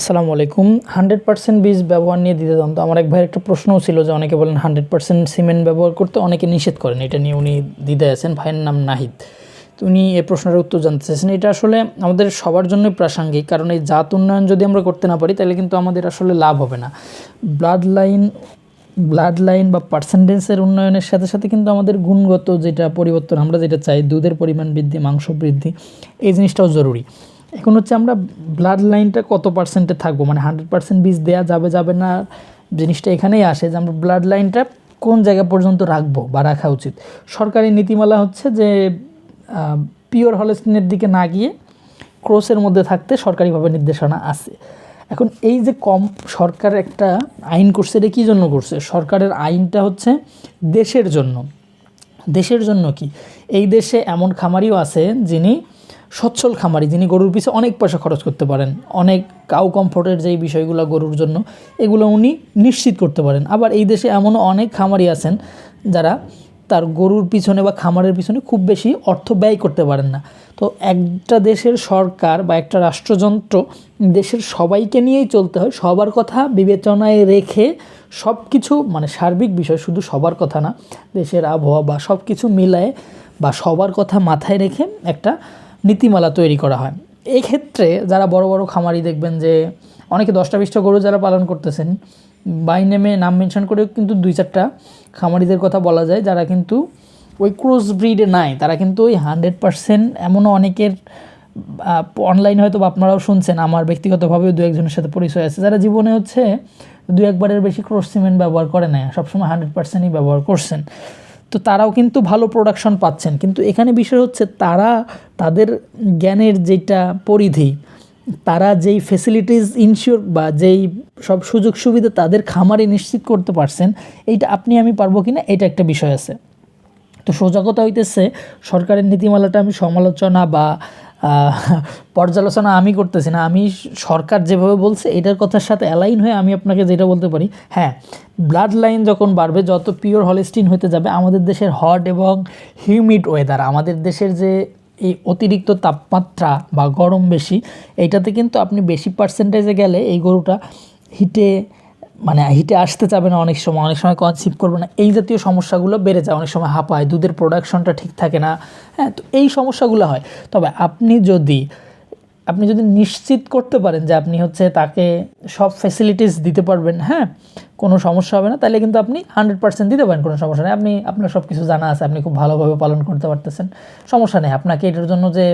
আসসালামু আলাইকুম। Hundred percent বীজ ব্যবহার নিয়ে দিতে দাম তো আমার এক ভাইয়ের একটা প্রশ্নও ছিল যে অনেকে বলেন হান্ড্রেড পার্সেন্ট সিমেন্ট ব্যবহার করতে অনেকে নিষেধ করেন। এটা নিয়ে উনি দিতে আছেন। ভাইয়ের নাম নাহিদ। উনি এই প্রশ্নের উত্তর জানতে চাইছেন। এটা আসলে আমাদের সবার জন্যই প্রাসঙ্গিক, কারণ এই জাত উন্নয়ন যদি আমরা করতে না পারি, তাহলে কিন্তু আমাদের আসলে লাভ হবে না। ব্লাড লাইন ব্লাড লাইন বা পার্সেন্টেজের উন্নয়নের সাথে সাথে কিন্তু আমাদের গুণগত যেটা পরিবর্তন, আমরা যেটা চাই, দুধের পরিমাণ বৃদ্ধি, মাংস বৃদ্ধি, এই জিনিসটাও জরুরি। এখন হচ্ছে আমরা ব্লাড লাইনটা কত পার্সেন্টে থাকব? মানে হান্ড্রেড পার্সেন্ট বীজ দেওয়া যাবে যাবে না জিনিসটা এখানেই আসে যে আমরা ব্লাড লাইনটা কোন জায়গা পর্যন্ত রাখব বা রাখা উচিত? সরকারি নীতিমালা হচ্ছে যে পিওর হলেস্টিনের দিকে না গিয়ে ক্রোসের মধ্যে থাকতে সরকারিভাবে নির্দেশনা আছে। এখন এই যে কম সরকার একটা আইন করছে, এটা কী জন্য করছে? সরকারের আইনটা হচ্ছে দেশের জন্য। দেশের জন্য কি? এই দেশে এমন খামারিও আছে যিনি সচ্ছল খামারি যিনি গরুর পিছে অনেক পয়সা খরচ করতে পারেন, অনেক কাউ কমফোর্টের যেই বিষয়গুলো গরুর জন্য, এগুলো উনি নিশ্চিত করতে পারেন। আবার এই দেশে এমনও অনেক খামারি আছেন যারা তার গরুর পিছনে বা খামারের পিছনে খুব বেশি অর্থ ব্যয় করতে পারেন না। তো একটা দেশের সরকার বা একটা রাষ্ট্রযন্ত্র দেশের সবাইকে নিয়েই চলতে হয়, সবার কথা বিবেচনায় রেখে সব কিছু মানে সার্বিক বিষয় শুধু সবার কথা না, দেশের আবহাওয়া বা সব কিছু মিলায় বা সবার কথা মাথায় রেখে একটা নীতিমালা তৈরি করা হয়। এই ক্ষেত্রে যারা বড় বড় খামারি দেখবেন যে অনেকে দশটা বিশটা গরু যারা পালন করতেছেন বাই নেমে নাম মেনশন করেও কিন্তু দুই চারটা খামারিদের কথা বলা যায়, যারা কিন্তু ওই ক্রস ব্রিডে নাই। তারা কিন্তু ওই হান্ড্রেড পার্সেন্ট এমনও অনেকের অনলাইনে হয়তো আপনারাও শুনছেন, আমার ব্যক্তিগতভাবেও দু একজনের সাথে পরিচয় আছে, যারা জীবনে হচ্ছে দু একবারের বেশি ক্রস সিমেন্ট ব্যবহার করে না সবসময় হান্ড্রেড পার্সেন্টই ব্যবহার করছেন। তো তারাও কিন্তু ভালো প্রোডাকশন পাচ্ছেন। কিন্তু এখানে বিষয় হচ্ছে তারা তাদের জ্ঞানের যেটা পরিধি, তারা যেই ফেসিলিটিস ইনশিওর বা যেই সব সুযোগ সুবিধা তাদের খামারে নিশ্চিত করতে পারছেন, এইটা আপনি আমি পারব কি না এটা একটা বিষয় আছে। তো সোজা কথা হইতেছে সরকারের নীতিমালাটা আমি সমালোচনা বা পর্যালোচনা আমি করতেছি না, আমি সরকার যেভাবে বলছে এটার কথার সাথে অ্যালাইন হয়ে আমি আপনাকে যেটা বলতে পারি হ্যাঁ ব্লাড লাইন যখন বাড়বে, যত পিওর হলেস্টিন হতে যাবে, আমাদের দেশের হট এবং হিউমিড ওয়েদার আমাদের দেশের যে এই অতিরিক্ত তাপমাত্রা বা গরম বেশি এইটাতে কিন্তু আপনি বেশি পার্সেন্টেজে গেলে এই গরুটা হিটে মানে হিটে আসতে চাবে না অনেক সময় অনেক সময় কনসিভ করবে না। এই জাতীয় সমস্যাগুলো বেড়ে যায়, অনেক সময় হাঁপায়, দুধের প্রোডাকশনটা ঠিক থাকে না। হ্যাঁ তো এই সমস্যাগুলো হয়। তবে আপনি যদি আপনি যদি নিশ্চিত করতে পারেন যে আপনি হচ্ছে তাকে সব ফেসিলিটিস দিতে পারবেন হ্যাঁ কোনো সমস্যা হবে না, তাহলে কিন্তু আপনি হান্ড্রেড পার্সেন্ট দিতে পারেন, কোনো সমস্যা নেই। আপনি, আপনার সব কিছু জানা আছে, আপনি খুব ভালোভাবে পালন করতে পারতেছেন। সমস্যা নেই। আপনাকে এটার জন্য যে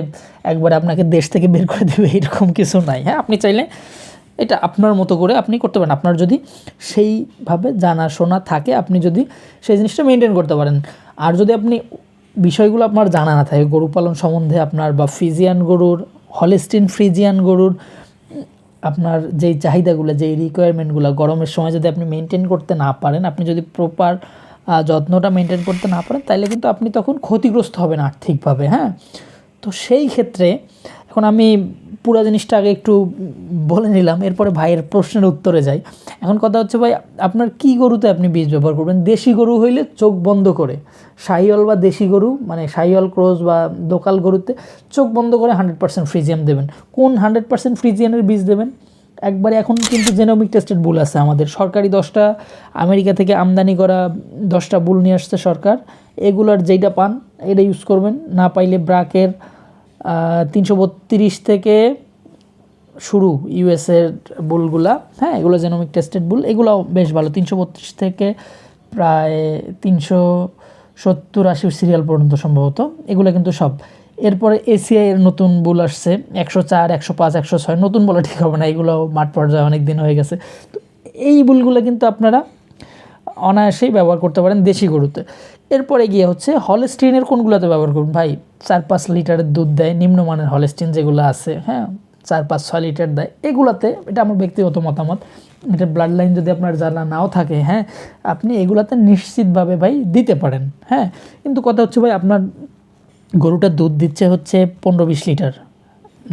একবারে আপনাকে দেশ থেকে বের করে দেবে, এরকম কিছু নাই। হ্যাঁ আপনি চাইলে এটা আপনার মতো করে আপনি করতে পারেন। আপনার যদি সেইভাবে জানাশোনা থাকে, আপনি যদি সেই জিনিসটা মেনটেন করতে পারেন। আর যদি আপনি বিষয়গুলো আপনার জানা না থাকে, গরু পালন সম্বন্ধে আপনার বা ফিজিয়ান গরুর, হলেস্টিন ফ্রিজিয়ান গরুর, আপনার যেই চাহিদাগুলো, যেই রিকোয়ারমেন্টগুলো গরমের সময় যদি আপনি মেনটেন করতে না পারেন, আপনি যদি প্রপার যত্নটা মেনটেন করতে না পারেন তাহলে কিন্তু আপনি তখন ক্ষতিগ্রস্ত হবেন আর্থিকভাবে হ্যাঁ? তো সেই ক্ষেত্রে এখন আমি পুরো জিনিসটা আগে একটু বলে নিলাম, এরপরে ভাইয়ের প্রশ্নের উত্তরে যাই। এখন কথা হচ্ছে ভাই, আপনার কি গরুতে আপনি বীজ ব্যবহার করবেন? দেশি গরু হইলে চোখ বন্ধ করে। সাইওয়াল বা দেশি গরু মানে সাইওয়াল ক্রোজ বা দোকাল গরুতে চোখ বন্ধ করে হান্ড্রেড পার্সেন্ট ফ্রিজিয়াম দেবেন। কোন হান্ড্রেড পার্সেন্ট ফ্রিজিয়ামের বীজ দেবেন? একবারে এখন কিন্তু জেনোমিক টেস্টেড বুল আছে আমাদের। সরকারি দশটা, আমেরিকা থেকে আমদানি করা দশটা বুল নিয়ে আসছে সরকার। এগুলার যেইটা পান, এটা ইউজ করবেন। না পাইলে ব্রাকের তিনশো বত্রিশ থেকে শুরু ইউএসের বুলগুলা। হ্যাঁ এগুলো জেনোমিক টেস্টেড বুল এগুলোও বেশ ভালো। তিনশো বত্রিশ থেকে প্রায় তিনশো সত্তর আশি সিরিয়াল পর্যন্ত সম্ভবত। এগুলো কিন্তু সব। এরপরে এসিআই এর নতুন বুল আসছে, একশো চার, একশো পাঁচ, একশো ছয়। নতুন বলে ঠিক হবে না এগুলো মাঠ পর্যায়ে অনেক দিন হয়ে গেছে। তো এই বুলগুলো কিন্তু আপনারা অনায়াসেই ব্যবহার করতে পারেন দেশি গরুতে। এরপরে গিয়ে হচ্ছে হলেস্টিনের কোনগুলোতে ব্যবহার করুন? ভাই, চার পাঁচ লিটারের দুধ দেয়, নিম্নমানের হলেস্টিন যেগুলো আছে হ্যাঁ? চার পাঁচ ছয় লিটার দেয়। এগুলাতে, এটা আমার ব্যক্তিগত মতামত, এটা ব্লাড লাইন যদি আপনার জানা নাও থাকে হ্যাঁ আপনি এগুলাতে নিশ্চিতভাবে ভাই দিতে পারেন হ্যাঁ? কিন্তু কথা হচ্ছে ভাই, আপনার গরুটা দুধ দিচ্ছে হচ্ছে পনেরো বিশ লিটার।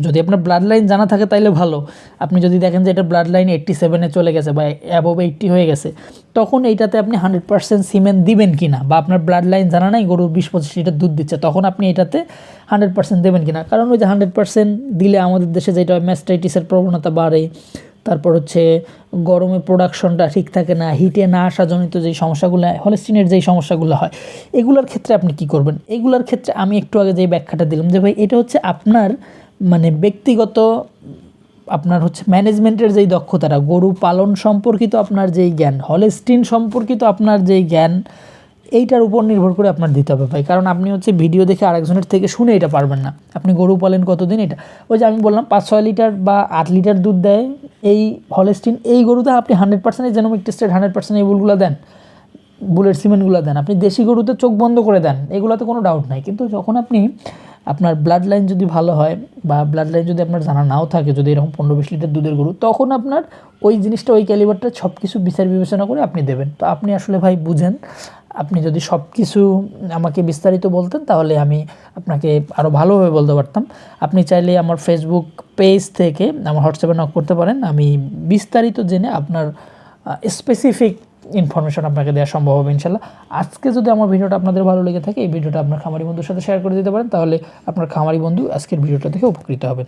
যদি আপনার ব্লাড লাইন জানা থাকে তাইলে ভালো। আপনি যদি দেখেন যে এটা ব্লাড লাইন এইট্টি সেভেনে চলে গেছে বা অ্যাবভ এইট্টি হয়ে গেছে, তখন এইটাতে আপনি হান্ড্রেড পার্সেন্ট সিমেন্ট দিবেন কি না বা আপনার ব্লাড লাইন জানা নাই গরু বিশ পঁচিশ লিটার দুধ দিচ্ছে, তখন আপনি এটাতে হান্ড্রেড পার্সেন্ট দেবেন কি না কারণ ওই যে হান্ড্রেড পার্সেন্ট দিলে আমাদের দেশে যেটা ম্যাস্টাইটিসের প্রবণতা বাড়ে, তারপর হচ্ছে গরমে প্রোডাকশনটা ঠিক থাকে না হিটে না আসাজনিত যেই সমস্যাগুলো হয় হলেস্টিনের যেই সমস্যাগুলো হয়, এগুলোর ক্ষেত্রে আপনি কি করবেন? এগুলোর ক্ষেত্রে আমি একটু আগে যেই ব্যাখ্যাটা দিলাম যে ভাই, এটা হচ্ছে আপনার মানে ব্যক্তিগত আপনার হচ্ছে ম্যানেজমেন্টের যেই দক্ষতাটা, গরু পালন সম্পর্কিত আপনার যেই জ্ঞান, হলেস্টিন সম্পর্কিত আপনার যেই জ্ঞান, এইটার উপর নির্ভর করে আপনার দিতে হবে ভাই। কারণ আপনি হচ্ছে ভিডিও দেখে আরেকজনের থেকে শুনে এটা পারবেন না। আপনি গরু পালেন কতদিন এটা? ওই যে আমি বললাম পাঁচ ছয় লিটার বা আট লিটার দুধ দেয়, এই হলেস্টিন, এই গরুতে আপনি hundred percent genomic tested hundred percent এই বুলগুলো দেন, বুলেট সিমেন্টগুলো দেন। আপনি দেশি গরুতে চোখ বন্ধ করে দেন, এগুলোতে কোনো ডাউট নাই। কিন্তু যখন আপনি আপনার ব্লাড লাইন যদি ভালো হয় বা ব্লাড লাইন যদি আপনার জানা নাও থাকে, যদি এরকম পনেরো বিশ লিটার দুধের গরু, তখন আপনার ওই জিনিসটা, ওই ক্যালিবারটা সব কিছু বিচার বিবেচনা করে আপনি দেবেন। তো আপনি আসলে ভাই বুঝেন, আপনি যদি সব কিছু আমাকে বিস্তারিত বলতেন, তাহলে আমি আপনাকে আরও ভালোভাবে বলতে পারতাম। আপনি চাইলে আমার ফেসবুক পেজ থেকে আমার হোয়াটসঅ্যাপে নক করতে পারেন। আমি বিস্তারিত জেনে আপনার স্পেসিফিক ইনফরমেশন আপনাকে দেওয়া সম্ভব হবে ইনশাল্লাহ। আজকে যদি আমার ভিডিওটা আপনাদের ভালো লেগে থাকে, এই ভিডিওটা আপনার খামারি বন্ধুর সাথে শেয়ার করে দিতে পারেন, তাহলে আপনার খামারি বন্ধু আজকের ভিডিওটা দেখে উপকৃত হবেন।